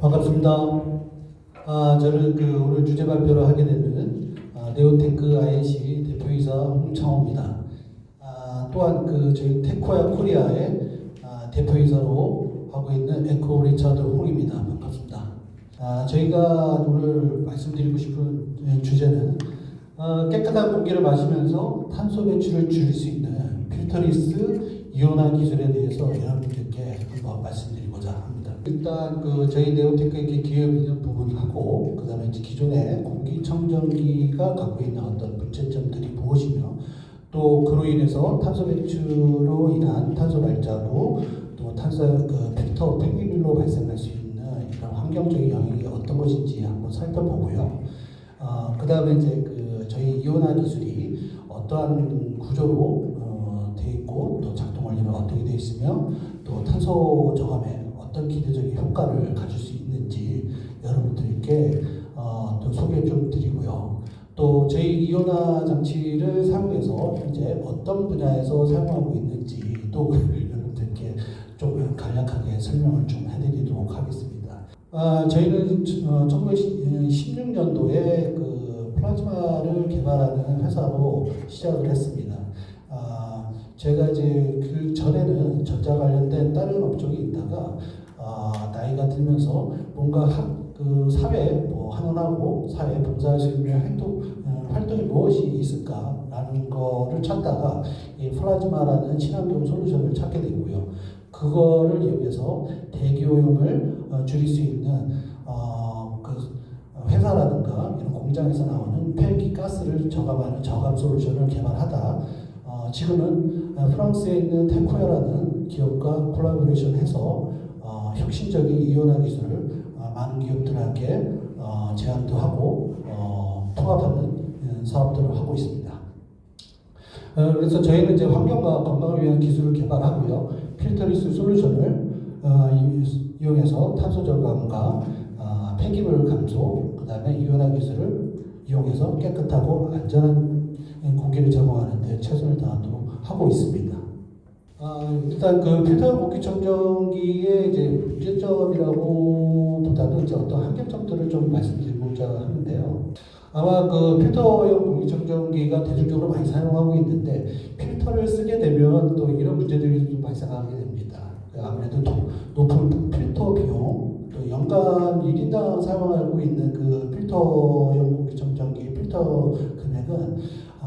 반갑습니다. 아, 저는 그 오늘 주제 발표를 하게 되는 아, 네오테크 INC 대표이사 홍창호입니다. 아, 또한 그 저희 테코야 코리아의 아, 대표이사로 하고 있는 에코 리차드 홍입니다. 반갑습니다. 아, 저희가 오늘 말씀드리고 싶은 주제는 어, 깨끗한 공기를 마시면서 탄소 배출을 줄일 수 있는 필터리스 이온화 기술에 대해서 여러분 들께 한번 말씀드리고자 합니다. 일단 그 저희 네오테크의 기업 있는 부분하고 그다음에 이제 기존의 공기청정기가 갖고 있는 어떤 문제점들이 무엇이며 또 그로 인해서 탄소 배출로 인한 탄소 발자로 또 탄소 그 필터 폐기물로 발생할 수 있는 이런 환경적인 영향이 어떤 것인지 한번 살펴보고요. 어, 그 다음에 이제 그 저희 이온화 기술이 어떠한 구조로 어, 돼 있고 또 작동 원리는 어떻게 돼 있으며 또 탄소 저감에 어떤 기대적인 효과를 가질 수 있는지 여러분들께 어, 또 소개 좀 드리고요. 또 저희 이온화 장치를 사용해서 현재 어떤 분야에서 사용하고 있는지 또 여러분들께 좀 간략하게 설명을 좀 해드리도록 하겠습니다. 아, 저희는 어, 1916년도에 그 플라즈마를 개발하는 회사로 시작을 했습니다. 아, 제가 이제 그 전에는 전자 관련된 다른 업종에 있다가 아, 나이가 들면서 뭔가 학, 그 사회 뭐 하원하고 사회 봉사할 수 있는 활동 어, 활동이 무엇이 있을까라는 거를 찾다가 이 플라즈마라는 친환경 솔루션을 찾게 되고요. 그거를 이용해서 대기오염을 어, 줄일 수 있는 어, 그 회사라든가 이런 공장에서 나오는 폐기 가스를 저감하는 저감 솔루션을 개발하다 어, 지금은 어, 프랑스에 있는 테코야라는 기업과 콜라보레이션해서 어, 혁신적인 이온화 기술을 어, 많은 기업들에게 어, 제안도 하고 어, 통합하는 음, 사업들을 하고 있습니다. 어, 그래서 저희는 이제 환경과 건강을 위한 기술을 개발하고요. 필터리스 솔루션을 이용해서 탄소 절감과 어, 폐기물 감소, 그 다음에 이온화 기술을 이용해서 깨끗하고 안전한 공기를 제공하는 데 최선을 다하도록 하고 있습니다. 아, 일단 그 필터 공기 청정기의 이제 문제점이라고 보다는 이제 어떤 한계점들을 좀 말씀드리고자 하는데요. 아마 그 필터형 공기청정기가 대중적으로 많이 사용하고 있는데 필터를 쓰게 되면 또 이런 문제들이 좀 발생하게 됩니다. 아무래도 도- 높은 필터 비용, 또 연간 1인당 사용하고 있는 그 필터형 공기청정기 필터 금액은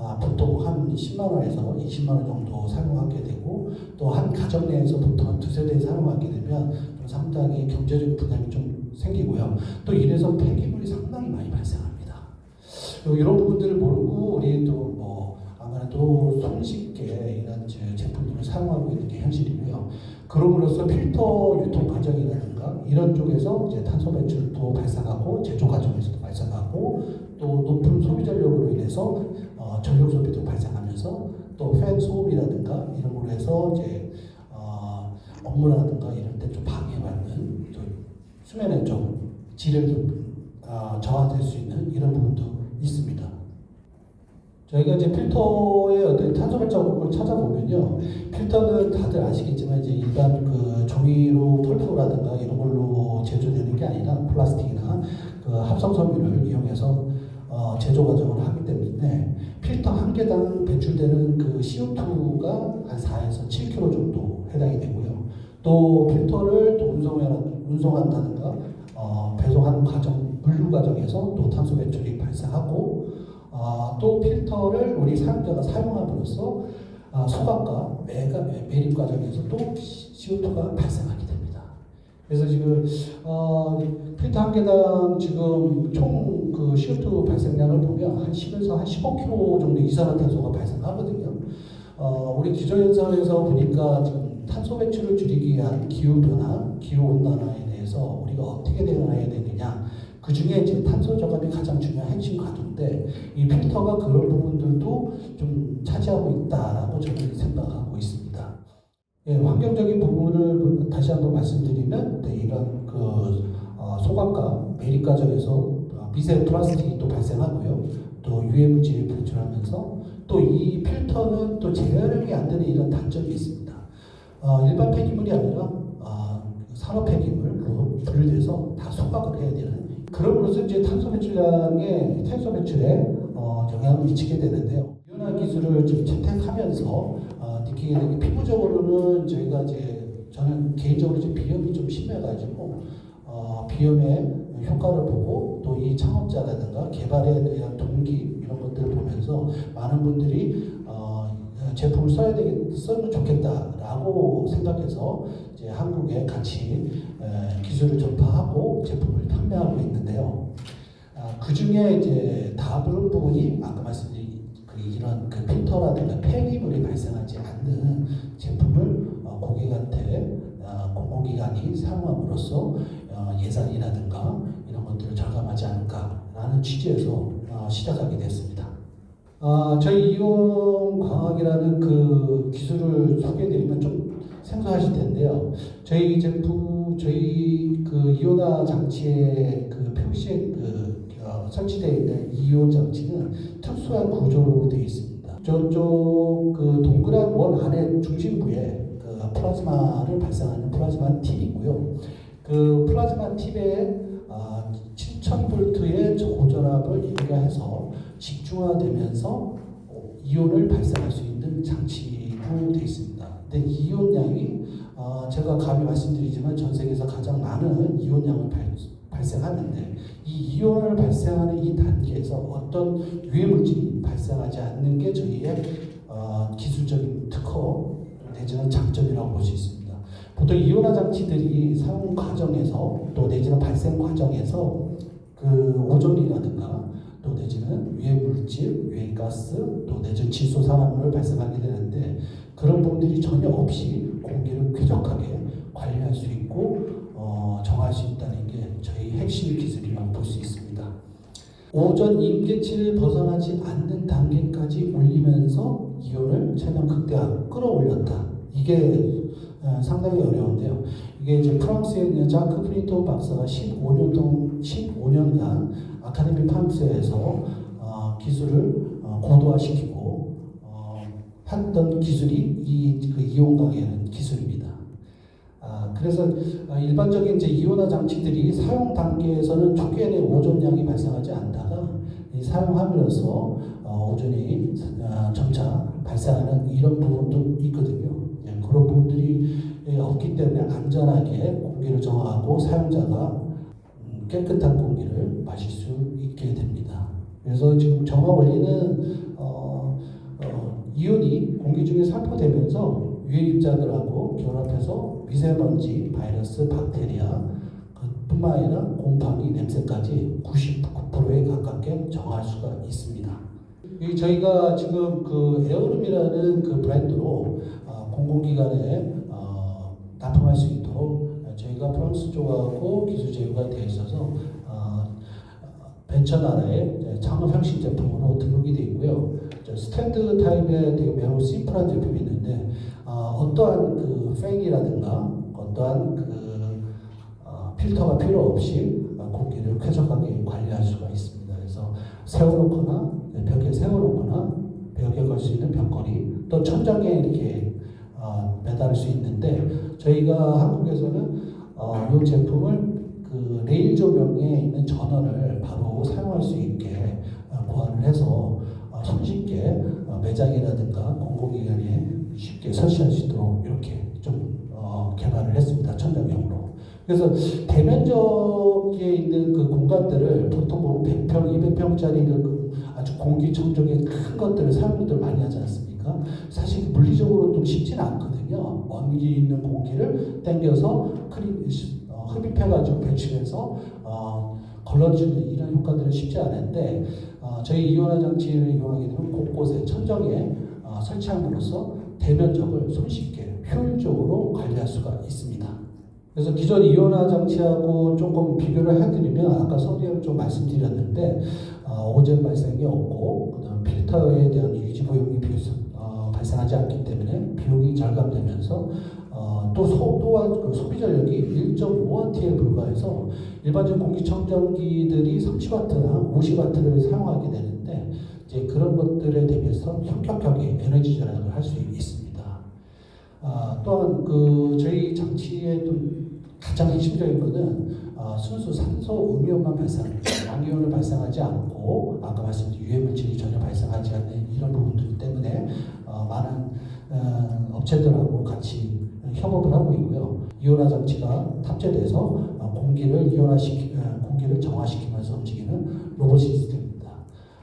아, 보통 한 10만 원에서 20만 원 정도 사용하게 되고 또 한 가정 내에서 보통 두세 대 사용하게 되면 좀 상당히 경제적인 부담이 좀 생기고요. 또 이래서 폐기물이 상당히 많이 발생합니다. 요 이런 부분들을 모르고 우리 또뭐 아무래도 손쉽게 이런 제- 제품들을 사용하고 있는 게 현실이고요. 그럼으로써 필터 유통 과정이라든가 이런 쪽에서 이제 탄소 배출도 발생하고 제조 과정에서도 발생하고 또 높은 소비 전력으로 인해서 어, 전력 소비도 발생하면서 또 팬 소음이라든가 이런 걸로 해서 이제 어, 업무라든가 이런 데 좀 방해받는 또 수면에 좀 질을 좀 어, 저하될 수 있는 이런 부분도 있습니다. 저희가 이제 필터의 어떤 탄소 발자국을 찾아보면요. 필터는 다들 아시겠지만 이제 일반 그 종이로 펄프라든가 이런 걸로 제조되는 게 아니라 플라스틱이나 그 합성 섬유를 이용해서 어, 제조 과정을 하기 때문에 필터 한 개당 배출되는 그 CO2가 한 4에서 7kg 정도 해당이 되고요. 또 필터를 또 운송한다든가 어, 배송하는 과정, 물류 과정에서 또 탄소 배출이 발생하고 어, 또 필터를 우리 사용자가 사용함으로써 어, 소각과 매립 과정에서 또 CO2가 발생하게 됩니다. 그래서 지금 어, 필터 한 개당 지금 총 그 CO2 발생량을 보면 한 10에서 한 15kg 정도 이산화탄소가 발생하거든요. 어, 우리 기조연설에서 보니까 지금 탄소 배출을 줄이기 위한 기후 변화, 기후 온난화에 대해서 우리가 어떻게 대응해야 되느냐. 그 중에 이제 탄소 저감이 가장 중요한 핵심 과도인데 이 필터가 그런 부분들도 좀 차지하고 있다라고 저는 생각하고 있습니다. 예, 환경적인 부분을 다시 한번 말씀드리면 네, 이런 그 어, 소각과 매립 과정에서 어, 미세 플라스틱이 또 발생하고요. 또 유해 물질이 분출하면서 또 이 필터는 또 재활용이 안 되는 이런 단점이 있습니다. 어, 일반 폐기물이 아니라 어, 산업 폐기물, 그 분리 분류돼서 다 소각을 해야 되는 그럼으로써 이제 탄소 배출량에 탄소 배출에 어, 영향을 미치게 되는데요. 이온화 기술을 좀 채택하면서 어, 느끼게 되는 게 피부적으로는 저희가 이제 저는 개인적으로 이제 비염이 좀 심해가지고 어, 비염의 효과를 보고 또 이 창업자라든가 개발에 대한 동기 이런 것들을 보면서 많은 분들이 어, 제품을 써야 되겠, 쓰면 좋겠다라고 생각해서 이제 한국에 같이 에, 기술을 전파하고 제품을 판매하고 있는데요. 아, 그 중에 이제 다른 부분이 아까 말씀드린 그 이런 그 필터라든가 폐기물이 발생하지 않는 제품을 어, 고객한테 어, 공공기관이 사용함으로써 어, 예산이라든가 이런 것들을 절감하지 않을까라는 취지에서 어, 시작하게 됐습니다. 아, 저희 이용 광학이라는 그 기술을 소개해드리면 좀 생소하실 텐데요. 저희 제품, 저희 그 이온화 장치의 그 표시에 그 어, 설치되어 있는 이온 장치는 특수한 구조로 되어 있습니다. 저쪽 그 동그란 원 안에 중심부에 그 플라즈마를 발생하는 플라즈마 팁이 있고요. 그 플라즈마 팁에 아, 7000볼트의 저고전압을 입력해서 직중화되면서 어, 이온을 발생할 수 있는 장치로 되어 있습니다. 근데 이온량이 어, 제가 감히 말씀드리지만 전 세계에서 가장 많은 이온량을 발, 발생하는데 이 이온을 발생하는 이 단계에서 어떤 유해 물질이 발생하지 않는 게 저희의 어, 기술적인 특허 내지는 장점이라고 볼 수 있습니다. 보통 이온화 장치들이 사용 과정에서 또 내지는 발생 과정에서 그 오존이라든가 또 내지는 유해 물질, 유해 가스, 또 내지는 질소 산화물을 발생하게 되는데 그런 부분들이 전혀 없이 공기를 쾌적하게 관리할 수 있고 어, 정할 수 있다는 게 저희 핵심 기술이라고 볼 수 있습니다. 오존 임계치를 벗어나지 않는 단계까지 올리면서 이온을 최대한 극대화 끌어올렸다. 이게 어, 상당히 어려운데요. 이게 이제 프랑스에 있는 자크 프리토 박사가 15년 동 15년간 아카데미 프랑스에서 어, 기술을 어, 고도화시키고 어, 했던 기술이 이 그 이온 강의라는 기술입니다. 아, 그래서 아, 일반적인 이제 이온화 장치들이 사용 단계에서는 초기에는 오존량이 발생하지 않다가 이 사용하면서 어, 오존이 아, 점차 발생하는 이런 부분도 있거든요. 예, 그런 부분들이 예, 없기 때문에 안전하게 공기를 정화하고 사용자가 음, 깨끗한 공기를 마실 수 있게 됩니다. 그래서 지금 정화 원리는 어, 어, 이온이 공기 중에 살포되면서 유해 입자들하고 결합해서 미세먼지, 바이러스, 박테리아 뿐만 아니라 곰팡이, 냄새까지 99%에 가깝게 정할 수가 있습니다. 이 저희가 지금 그 에어룸이라는 그 브랜드로 어, 공공기관에 어, 납품할 수 있도록 저희가 프랑스 쪽하고 기술 제휴가 되어 있어서 어, 벤처 나라의 창업 혁신 제품으로 등록이 되어 있고요. 저 스탠드 타입의 되게 매우 심플한 제품이 있는데 어, 어떠한 그 팬이라든가 어떠한 그 어, 필터가 필요 없이 어, 공기를 쾌적하게 관리할 수가 있습니다. 그래서 세워놓거나 네, 벽에 세워놓거나 벽에 걸 수 있는 벽걸이 또 천장에 이렇게 어, 매달을 수 있는데 저희가 한국에서는 어, 이 제품을 그 레일 조명에 있는 전원을 바로 사용할 수 있게 어, 고안을 해서 어, 손쉽게 어, 매장이라든가 공공기관에 쉽게 설치할 수 있도록 이렇게 좀 어, 개발을 했습니다. 천장용으로. 그래서 대면적에 있는 그 공간들을 보통 보면 100평, 200평짜리 그 아주 공기청정기 큰 것들을 사용들 많이 하지 않습니까? 사실 물리적으로 좀 쉽지는 않거든요. 먼지 있는 공기를 당겨서 크리, 어, 흡입해가지고 배출해서 어, 걸러주는 이런 효과들은 쉽지 않은데 어, 저희 이온화 장치를 이용하게 되면 곳곳에 천정에 어, 설치함으로써 대면적을 손쉽게 효율적으로 관리할 수가 있습니다. 그래서 기존 이온화 장치하고 조금 비교를 해드리면 아까 성대형 좀 말씀드렸는데 어, 오존 발생이 없고 그다음 필터에 대한 유지 보용이 비, 어, 발생하지 않기 때문에 비용이 절감되면서 어, 또 소, 또한 그 소비 전력이 1.5W에 불과해서 일반적 공기청정기들이 30W나 50W를 사용하게 되는데 이제 그런 것들에 대비해서 현격하게 에너지 절약을 할 수 있습니다. 아, 또한 그 저희 장치의 좀 가장 핵심적인 것은 어, 순수 산소 음이온만 발생합니다. 양이온을 발생하지 않고 아까 말씀드린 유해 물질이 전혀 발생하지 않는 이런 부분들 때문에 어, 많은 어, 업체들하고 같이 협업을 하고 있고요. 이온화 장치가 탑재돼서 어, 공기를 이온화시키 어, 공기를 정화시키면서 움직이는 로봇 시스템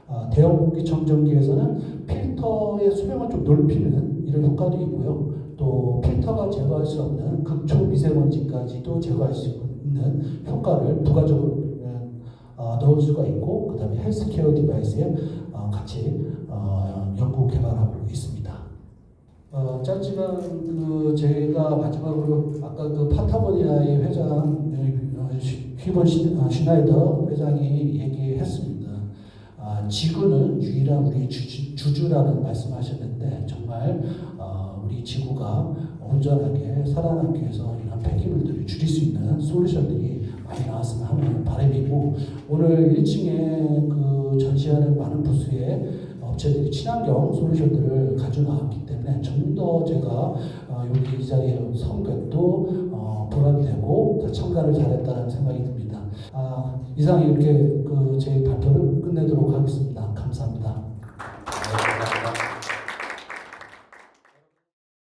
어, 대형 공기 청정기에서는 필터의 수명을 좀 넓히는 이런 효과도 있고요. 또 필터가 제거할 수 없는 극초 미세먼지까지도 제거할 수 있는 효과를 부가적으로 어, 넣을 수가 있고 그 다음에 헬스케어 디바이스에 어, 같이 어, 연구 개발하고 있습니다. 어, 짧지만 그 제가 마지막으로 아까 그 파타고니아의 회장 어, 휘- 휘본 시- 어, 슈나이더 회장이 얘기했습니다. 아, 지구는 유일한 우리 주주, 주주 라는 말씀하셨는데 정말 어, 우리 지구가 온전하게 살아남기 위해서 이런 폐기물들을 줄일 수 있는 솔루션들이 많이 나왔으면 하는 바람이고 오늘 1층에 그 전시하는 많은 부스에 업체들이 친환경 솔루션들을 가져 나왔기 때문에 좀 더 제가 어, 여기 이 자리에 선 것도 어, 보람되고 더 참가를 잘했다는 생각이 듭니다. 아, 이상 이렇게 그제 끝내도록 하겠습니다. 감사합니다.